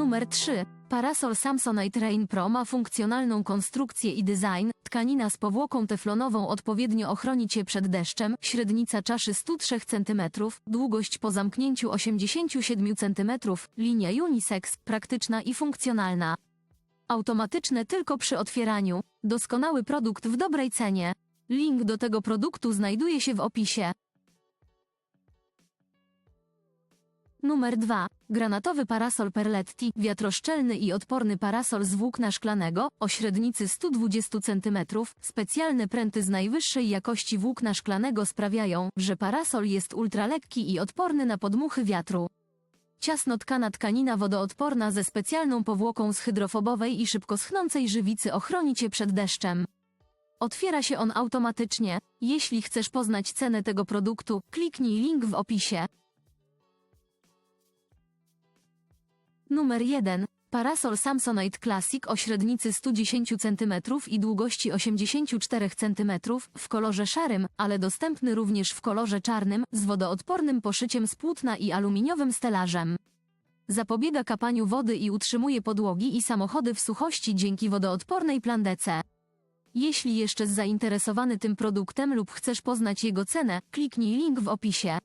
Numer 3. Parasol Samsonite Rain Pro ma funkcjonalną konstrukcję i design, tkanina z powłoką teflonową odpowiednio ochroni Cię przed deszczem, średnica czaszy 103 cm, długość po zamknięciu 87 cm, linia unisex, praktyczna i funkcjonalna. Automatyczne tylko przy otwieraniu. Doskonały produkt w dobrej cenie. Link do tego produktu znajduje się w opisie. Numer 2. Granatowy parasol Perletti, wiatroszczelny i odporny parasol z włókna szklanego, o średnicy 120 cm. Specjalne pręty z najwyższej jakości włókna szklanego sprawiają, że parasol jest ultralekki i odporny na podmuchy wiatru. Ciasno tkana tkanina wodoodporna ze specjalną powłoką z hydrofobowej i szybko schnącej żywicy ochroni Cię przed deszczem. Otwiera się on automatycznie. Jeśli chcesz poznać cenę tego produktu, kliknij link w opisie. Numer 1. Parasol Samsonite Classic o średnicy 110 cm i długości 84 cm w kolorze szarym, ale dostępny również w kolorze czarnym, z wodoodpornym poszyciem z płótna i aluminiowym stelażem. Zapobiega kapaniu wody i utrzymuje podłogi i samochody w suchości dzięki wodoodpornej plandece. Jeśli jeszcze zainteresowany tym produktem lub chcesz poznać jego cenę, kliknij link w opisie.